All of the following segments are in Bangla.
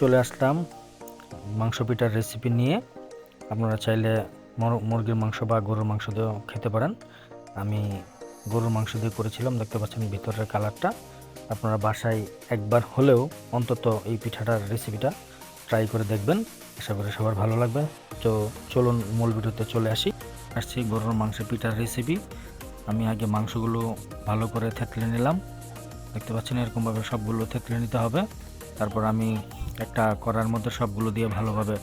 চলে আসলাম মাংস পিঠার রেসিপি নিয়ে। আপনারা চাইলে মর- মুরগির মাংস বা গরুর মাংস দিয়েও খেতে পারেন। আমি গরুর মাংস দিয়ে করেছিলাম, দেখতে পাচ্ছেন ভিতরের কালারটা। আপনারা বাসায় একবার হলেও অন্তত এই পিঠাটার রেসিপিটা ট্রাই করে দেখবেন। আশা করি সবার ভালো লাগবে। তো চলুন মূল ভিডিওতে চলে আসি। আসছি গরুর মাংসের পিঠার রেসিপি আমি আগে মাংসগুলো ভালো করে থেতলে নিলাম। দেখতে পাচ্ছেন এরকমভাবে সবগুলো থেতলে নিতে হবে। তারপর আমি একটা কড়ার মধ্যে সবগুলো দিয়ে ভালোভাবে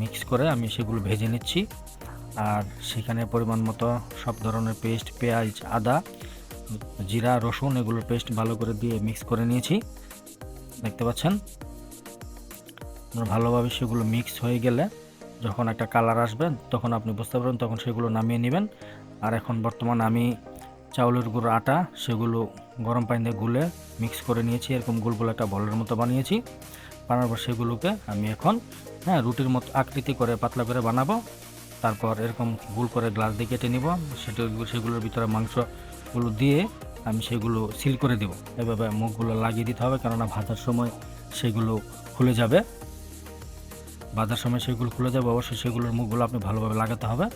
মিক্স করে আমি সেগুলো ভেজে নিচ্ছি। আর সেখানে পরিমাণ মতো সব ধরনের পেস্ট, পেঁয়াজ, আদা, জিরা, রসুন এগুলোর পেস্ট ভালো করে দিয়ে মিক্স করে নিয়েছি। দেখতে পাচ্ছেন? ভালোভাবে সেগুলো মিক্স হয়ে গেলে যখন একটা কালার আসবে, তখন আপনি বুঝতে পারবেন, তখন সেগুলো নামিয়ে নেবেন। আর এখন বর্তমান আমি চাউলের গুঁড়ো আটা, সেগুলো গরম পানি দিয়ে গুলে মিক্স করে নিয়েছি। এরকম গোলগুলো একটা বলের মতো বানিয়েছি। বানানোর পর সেগুলোকে আমি এখন হ্যাঁ রুটির মতো আকৃতি করে পাতলা করে বানাবো। তারপর এরকম গোল করে গ্লাস দিয়ে কেটে নিব। সেটা, সেগুলোর ভিতরে মাংসগুলো দিয়ে আমি সেগুলো সিল করে দেব। এভাবে মুখগুলো লাগিয়ে দিতে হবে, কেননা ভাজার সময় সেগুলো খুলে যাবে। বাঁধার সময় সেগুলো খুলে যাবে অবশ্যই সেগুলোর মুখগুলো আপনি ভালোভাবে লাগাতে হবে।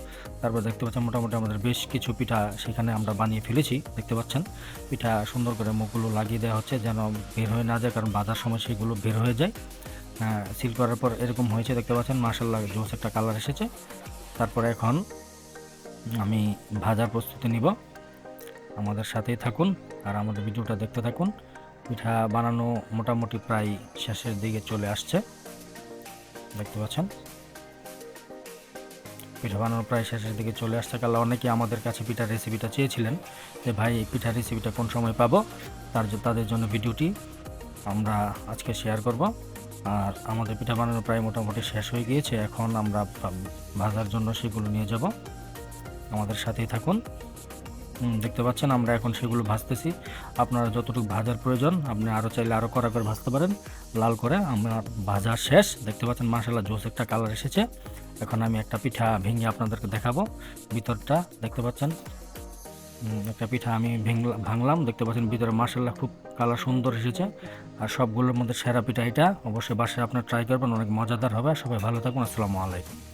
তারপর দেখতে পাচ্ছেন মোটামুটি আমাদের বেশ কিছু পিঠা সেখানে আমরা বানিয়ে ফেলেছি দেখতে পাচ্ছেন। পিঠা সুন্দর করে মুখগুলো লাগিয়ে দেওয়া হচ্ছে যেন বের হয়ে না যায় কারণ বাঁধার সময় সেগুলো বের হয়ে যায়। হ্যাঁ, সিল করার পর এরকম হয়েছে দেখতে পাচ্ছেন মার্শাল্লাহ জোস একটা কালার এসেছে। তারপরে এখন আমি ভাজার প্রস্তুতি নিব। আমাদের সাথেই থাকুন আর আমাদের ভিডিওটা দেখতে থাকুন। পিঠা বানানো মোটামুটি প্রায় শেষের দিকে চলে আসছে। দেখতে পাচ্ছেন। পিঠা বানানো প্রায় শেষের দিকে চলে আসছে। কাল অনেকে আমাদের কাছে পিঠার রেসিপিটা চেয়েছিলেন যে, ভাই, এই পিঠার রেসিপিটা কোন সময় পাবো? তার তাদের জন্য ভিডিওটি আমরা আজকে শেয়ার করব। আর আমাদের পিঠা বানানো প্রায় মোটামুটি শেষ হয়ে গিয়েছে। এখন আমরা ভাজার জন্য সেগুলো নিয়ে যাব। আমাদের সাথেই থাকুন। দেখতে পাচ্ছেন, আমরা এখন সেগুলো ভাজতেছি। আপনারা যতটুকু ভাজার প্রয়োজন, আপনি আরও চাইলে আরও কড়া করে ভাজতে পারেন। লাল করে আমরা ভাজা শেষ। দেখতে পাচ্ছেন মাসাল্লাহ জোস একটা কালার এসেছে। এখন আমি একটা পিঠা ভেঙে আপনাদেরকে দেখাবো। ভিতরটা, দেখতে পাচ্ছেন একটা পিঠা আমি ভেঙলাম ভাঙলাম। দেখতে পাচ্ছেন, ভিতরে মাসাল্লাহ খুব কালার সুন্দর এসেছে। আর সবগুলোর মধ্যে সেরা পিঠা এটা। অবশ্যই বাসায় আপনার ট্রাই করবেন, অনেক মজাদার হবে। সবাই ভালো থাকুন, আসসালামু আলাইকুম।